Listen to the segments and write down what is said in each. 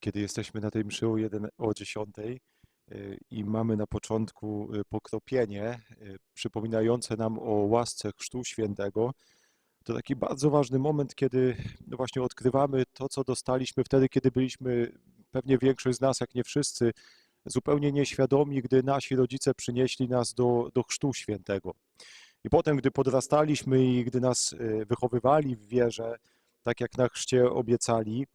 kiedy jesteśmy na tej mszy o, jeden, o 10 y, i mamy na początku y, pokropienie y, przypominające nam o łasce Chrztu Świętego, to taki bardzo ważny moment, kiedy no właśnie odkrywamy to, co dostaliśmy wtedy, kiedy byliśmy, pewnie większość z nas, jak nie wszyscy, zupełnie nieświadomi, gdy nasi rodzice przynieśli nas do, do Chrztu Świętego. I potem, gdy podrastaliśmy i gdy nas wychowywali w wierze, tak jak na chrzcie obiecali,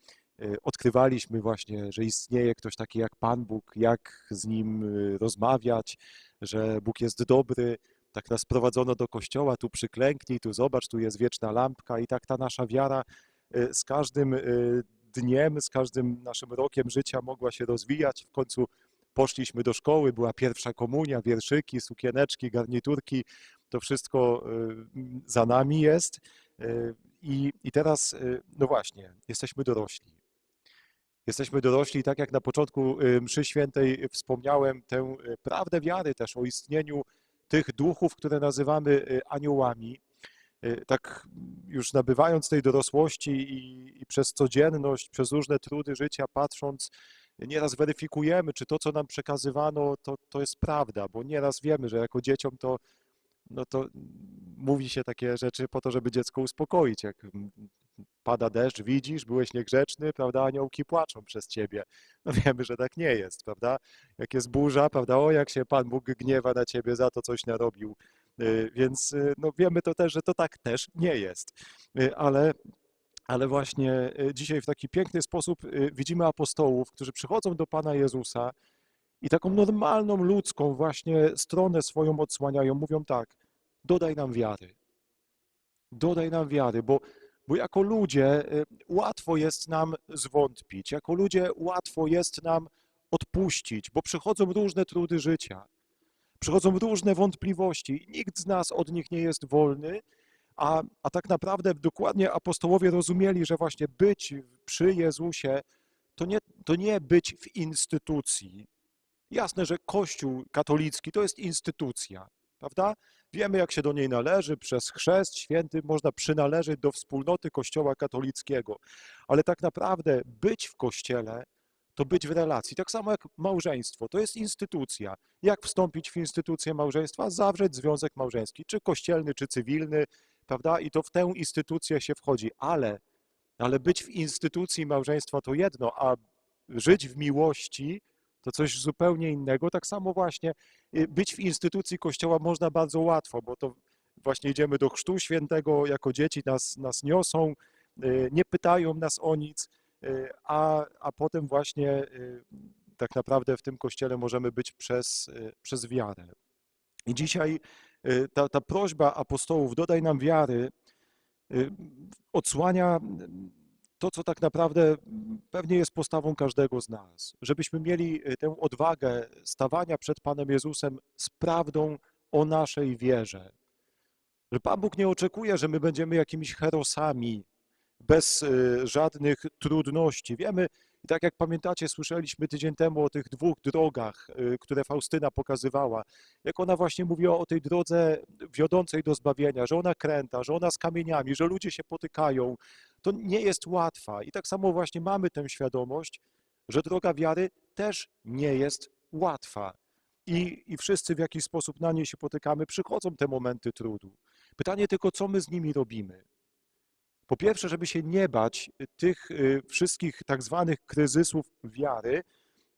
odkrywaliśmy właśnie, że istnieje ktoś taki jak Pan Bóg, jak z Nim y, rozmawiać, że Bóg jest dobry. Tak nas prowadzono do kościoła, tu przyklęknij, tu zobacz, tu jest wieczna lampka i tak ta nasza wiara y, z każdym dniem, z każdym naszym rokiem życia mogła się rozwijać. W końcu poszliśmy do szkoły, była pierwsza komunia, wierszyki, sukieneczki, garniturki, to wszystko za nami jest. I, I teraz, no właśnie, jesteśmy dorośli. Jesteśmy dorośli, tak jak na początku y, mszy świętej wspomniałem, tę y, prawdę wiary też o istnieniu tych duchów, które nazywamy y, aniołami. Tak już nabywając tej dorosłości i, i przez codzienność, przez różne trudy życia patrząc, nieraz weryfikujemy, czy to, co nam przekazywano, to, to jest prawda, bo nieraz wiemy, że jako dzieciom to, no to mówi się takie rzeczy po to, żeby dziecko uspokoić. Jak pada deszcz, widzisz, byłeś niegrzeczny, prawda, aniołki płaczą przez ciebie. No wiemy, że tak nie jest, prawda? Jak jest burza, prawda, o jak się Pan Bóg gniewa na ciebie za to, coś narobił. Y, Więc y, no wiemy to też, że to tak też nie jest. Y, Ale ale właśnie dzisiaj w taki piękny sposób widzimy apostołów, którzy przychodzą do Pana Jezusa i taką normalną, ludzką właśnie stronę swoją odsłaniają. Mówią tak, dodaj nam wiary. Dodaj nam wiary, bo, bo jako ludzie y, łatwo jest nam zwątpić, jako ludzie łatwo jest nam odpuścić, bo przychodzą różne trudy życia, przychodzą różne wątpliwości. Nikt z nas od nich nie jest wolny, a, a tak naprawdę dokładnie apostołowie rozumieli, że właśnie być przy Jezusie to nie, to nie być w instytucji. Jasne, że Kościół katolicki to jest instytucja, prawda? Wiemy, jak się do niej należy, przez chrzest święty można przynależeć do wspólnoty Kościoła katolickiego, ale tak naprawdę być w Kościele to być w relacji. Tak samo jak małżeństwo, to jest instytucja. Jak wstąpić w instytucję małżeństwa? Zawrzeć związek małżeński, czy kościelny, czy cywilny, prawda? I to w tę instytucję się wchodzi, ale, ale być w instytucji małżeństwa to jedno, a żyć w miłości to coś zupełnie innego. Tak samo właśnie y, być w instytucji Kościoła można bardzo łatwo, bo to właśnie idziemy do Chrztu Świętego, jako dzieci nas, nas niosą, y, nie pytają nas o nic, y, a, a potem właśnie tak naprawdę w tym Kościele możemy być przez, przez wiarę. I dzisiaj ta, ta prośba apostołów, dodaj nam wiary, odsłania to, co tak naprawdę pewnie jest postawą każdego z nas, żebyśmy mieli y, tę odwagę stawania przed Panem Jezusem z prawdą o naszej wierze. Że Pan Bóg nie oczekuje, że my będziemy jakimiś herosami, bez y, żadnych trudności. Wiemy, i tak jak pamiętacie, słyszeliśmy tydzień temu o tych dwóch drogach, y, które Faustyna pokazywała, jak ona właśnie mówiła o tej drodze wiodącej do zbawienia, że ona kręta, że ona z kamieniami, że ludzie się potykają. To nie jest łatwa. I tak samo właśnie mamy tę świadomość, że droga wiary też nie jest łatwa. I, I wszyscy w jakiś sposób na niej się potykamy, przychodzą te momenty trudu. Pytanie tylko, co my z nimi robimy? Po pierwsze, żeby się nie bać tych y, wszystkich tak zwanych kryzysów wiary,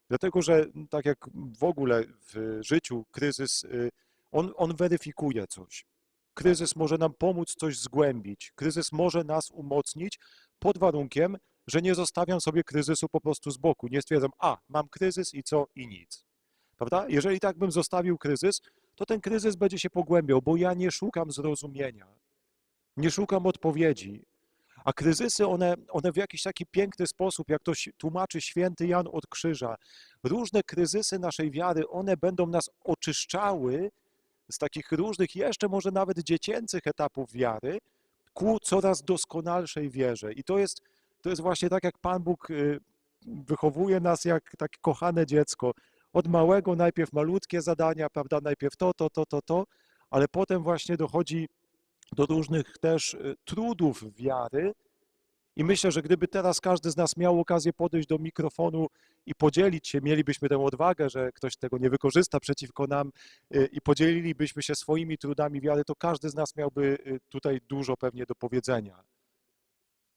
dlatego że tak jak w ogóle w życiu kryzys, y, on, on weryfikuje coś. Kryzys może nam pomóc coś zgłębić, kryzys może nas umocnić pod warunkiem, że nie zostawiam sobie kryzysu po prostu z boku. Nie stwierdzam, a mam kryzys i co i nic. Prawda? Jeżeli tak bym zostawił kryzys, to ten kryzys będzie się pogłębiał, bo ja nie szukam zrozumienia, nie szukam odpowiedzi, a kryzysy, one, one w jakiś taki piękny sposób, jak to tłumaczy święty Jan od Krzyża, różne kryzysy naszej wiary, one będą nas oczyszczały z takich różnych, jeszcze może nawet dziecięcych etapów wiary, ku coraz doskonalszej wierze. I to jest, to jest właśnie tak, jak Pan Bóg y, wychowuje nas jak takie kochane dziecko. Od małego najpierw malutkie zadania, prawda, najpierw to, to, to, to, to, ale potem właśnie dochodzi do różnych też y, trudów wiary I myślę, że gdyby teraz każdy z nas miał okazję podejść do mikrofonu i podzielić się, mielibyśmy tę odwagę, że ktoś tego nie wykorzysta przeciwko nam y, i podzielilibyśmy się swoimi trudami wiary, to każdy z nas miałby y, tutaj dużo pewnie do powiedzenia.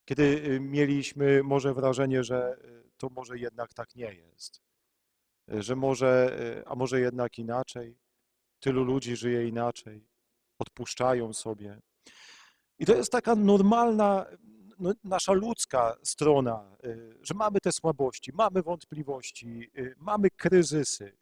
Kiedy mieliśmy może wrażenie, że to może jednak tak nie jest, że może, a może jednak inaczej, tylu ludzi żyje inaczej, odpuszczają sobie. I to jest taka normalna, no, nasza ludzka strona, y, że mamy te słabości, mamy wątpliwości, y, mamy kryzysy,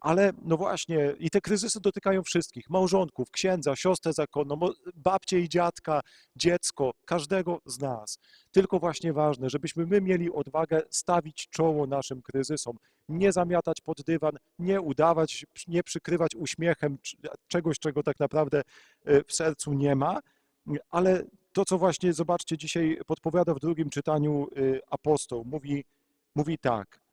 ale no właśnie, i te kryzysy dotykają wszystkich, małżonków, księdza, siostrę zakonną, babcię i dziadka, dziecko, każdego z nas. Tylko właśnie ważne, żebyśmy my mieli odwagę stawić czoło naszym kryzysom, nie zamiatać pod dywan, nie udawać, nie przykrywać uśmiechem czegoś, czego tak naprawdę y, w sercu nie ma, ale to, co właśnie, zobaczcie, dzisiaj podpowiada w drugim czytaniu y, apostoł, mówi, mówi tak.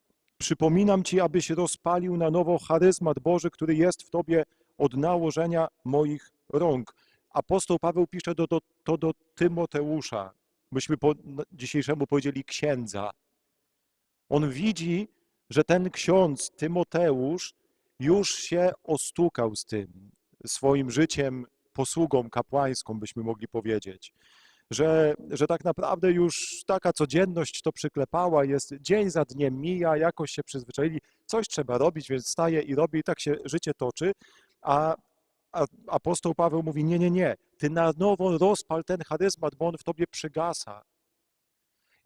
Przypominam ci, abyś rozpalił na nowo charyzmat Boży, który jest w tobie od nałożenia moich rąk. Apostoł Paweł pisze do, do, to do Tymoteusza. Myśmy po dzisiejszemu powiedzieli księdza. On widzi, że ten ksiądz Tymoteusz już się ostukał z tym swoim życiem, posługą kapłańską, byśmy mogli powiedzieć. Że, że tak naprawdę już taka codzienność to przyklepała, jest dzień za dniem mija, jakoś się przyzwyczaili, coś trzeba robić, więc staje i robi, i tak się życie toczy, a, a apostoł Paweł mówi, nie, nie, nie, ty na nowo rozpal ten charyzmat, bo on w tobie przygasa.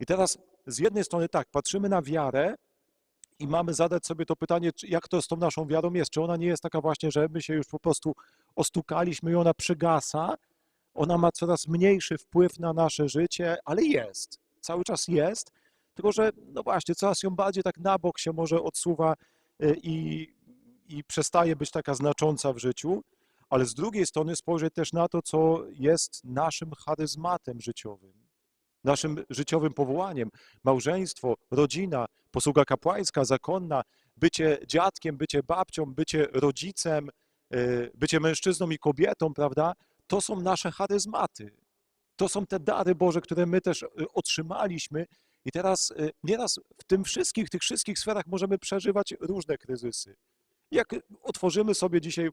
I teraz z jednej strony tak, patrzymy na wiarę i mamy zadać sobie to pytanie, jak to z tą naszą wiarą jest, czy ona nie jest taka właśnie, że my się już po prostu ostukaliśmy i ona przygasa, ona ma coraz mniejszy wpływ na nasze życie, ale jest, cały czas jest, tylko że no właśnie, coraz ją bardziej tak na bok się może odsuwa y, i, i przestaje być taka znacząca w życiu, ale z drugiej strony spojrzeć też na to, co jest naszym charyzmatem życiowym, naszym życiowym powołaniem. Małżeństwo, rodzina, posługa kapłańska, zakonna, bycie dziadkiem, bycie babcią, bycie rodzicem, y, bycie mężczyzną i kobietą, prawda? To są nasze charyzmaty. To są te dary Boże, które my też y, otrzymaliśmy i teraz y, nieraz w tym wszystkich, tych wszystkich sferach możemy przeżywać różne kryzysy. Jak otworzymy sobie dzisiaj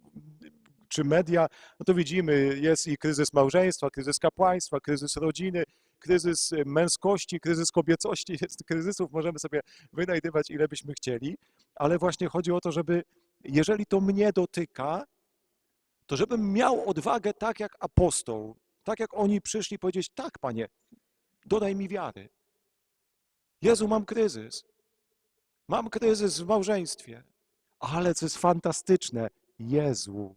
czy media, no to widzimy, jest i kryzys małżeństwa, kryzys kapłaństwa, kryzys rodziny, kryzys y, męskości, kryzys kobiecości, jest kryzysów, możemy sobie wynajdywać ile byśmy chcieli, ale właśnie chodzi o to, żeby jeżeli to mnie dotyka, to żebym miał odwagę tak jak apostoł, tak jak oni przyszli powiedzieć, tak panie, dodaj mi wiary. Jezu, mam kryzys. Mam kryzys w małżeństwie. Ale co jest fantastyczne, Jezu.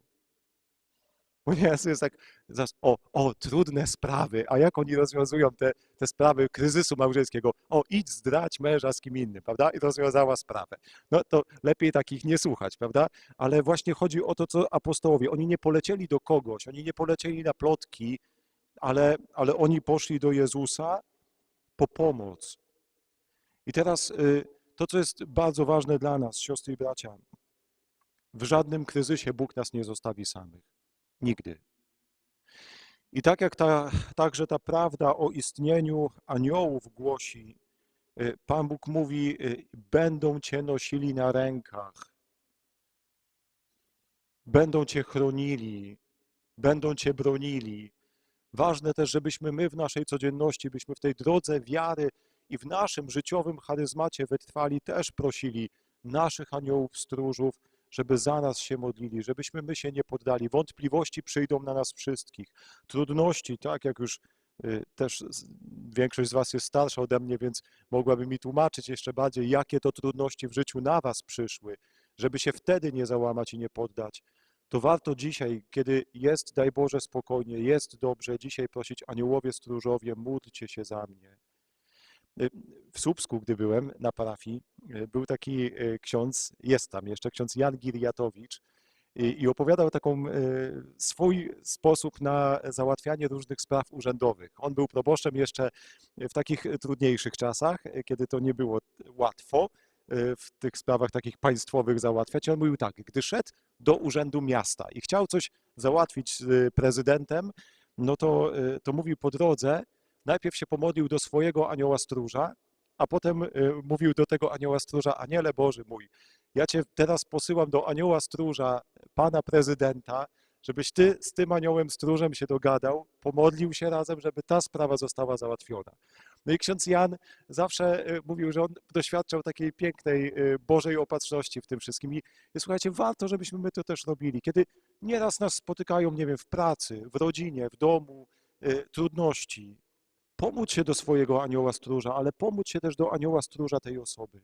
Bo Jezu jest tak, o, o, trudne sprawy, a jak oni rozwiązują te, te sprawy kryzysu małżeńskiego? O, idź zdrać męża z kim innym, prawda? I rozwiązała sprawę. No to lepiej takich nie słuchać, prawda? Ale właśnie chodzi o to, co apostołowie. Oni nie polecieli do kogoś, oni nie polecieli na plotki, ale, ale oni poszli do Jezusa po pomoc. I teraz y, to, co jest bardzo ważne dla nas, siostry i bracia, w żadnym kryzysie Bóg nas nie zostawi samych. Nigdy. I tak jak ta, także ta prawda o istnieniu aniołów głosi, y, Pan Bóg mówi, y, będą Cię nosili na rękach, będą Cię chronili, będą Cię bronili. Ważne też, żebyśmy my w naszej codzienności, byśmy w tej drodze wiary i w naszym życiowym charyzmacie wytrwali, też prosili naszych aniołów stróżów, żeby za nas się modlili, żebyśmy my się nie poddali. Wątpliwości przyjdą na nas wszystkich. Trudności, tak jak już y, też większość z Was jest starsza ode mnie, więc mogłaby mi tłumaczyć jeszcze bardziej, jakie to trudności w życiu na Was przyszły, żeby się wtedy nie załamać i nie poddać. To warto dzisiaj, kiedy jest, daj Boże, spokojnie, jest dobrze, dzisiaj prosić aniołowie stróżowie, módlcie się za mnie. Y, W Słupsku, gdy byłem na parafii, y, był taki y, ksiądz, jest tam jeszcze, ksiądz Jan Giriatowicz i, i opowiadał taką swój sposób na załatwianie różnych spraw urzędowych. On był proboszczem jeszcze w takich trudniejszych czasach, kiedy to nie było łatwo w tych sprawach takich państwowych załatwiać. On mówił tak, gdy szedł do urzędu miasta i chciał coś załatwić z prezydentem, no to, to mówił po drodze, najpierw się pomodlił do swojego anioła stróża, a potem y, mówił do tego anioła stróża, aniele Boży mój, ja cię teraz posyłam do anioła stróża pana prezydenta, żebyś ty z tym aniołem stróżem się dogadał, pomodlił się razem, żeby ta sprawa została załatwiona. No i ksiądz Jan zawsze y, mówił, że on doświadczał takiej pięknej y, Bożej opatrzności w tym wszystkim. I słuchajcie, warto, żebyśmy my to też robili. Kiedy nieraz nas spotykają, nie wiem, w pracy, w rodzinie, w domu, trudności, pomóc się do swojego anioła stróża, ale pomóc się też do anioła stróża tej osoby.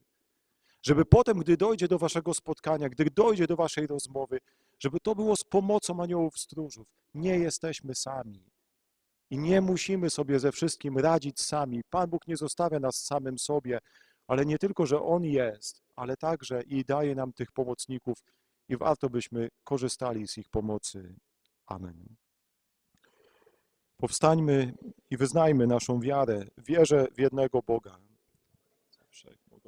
Żeby potem, gdy dojdzie do waszego spotkania, gdy dojdzie do waszej rozmowy, żeby to było z pomocą aniołów stróżów. Nie jesteśmy sami. I nie musimy sobie ze wszystkim radzić sami. Pan Bóg nie zostawia nas samym sobie, ale nie tylko, że On jest, ale także i daje nam tych pomocników i warto byśmy korzystali z ich pomocy. Amen. Powstańmy i wyznajmy naszą wiarę, wierzę w jednego Boga.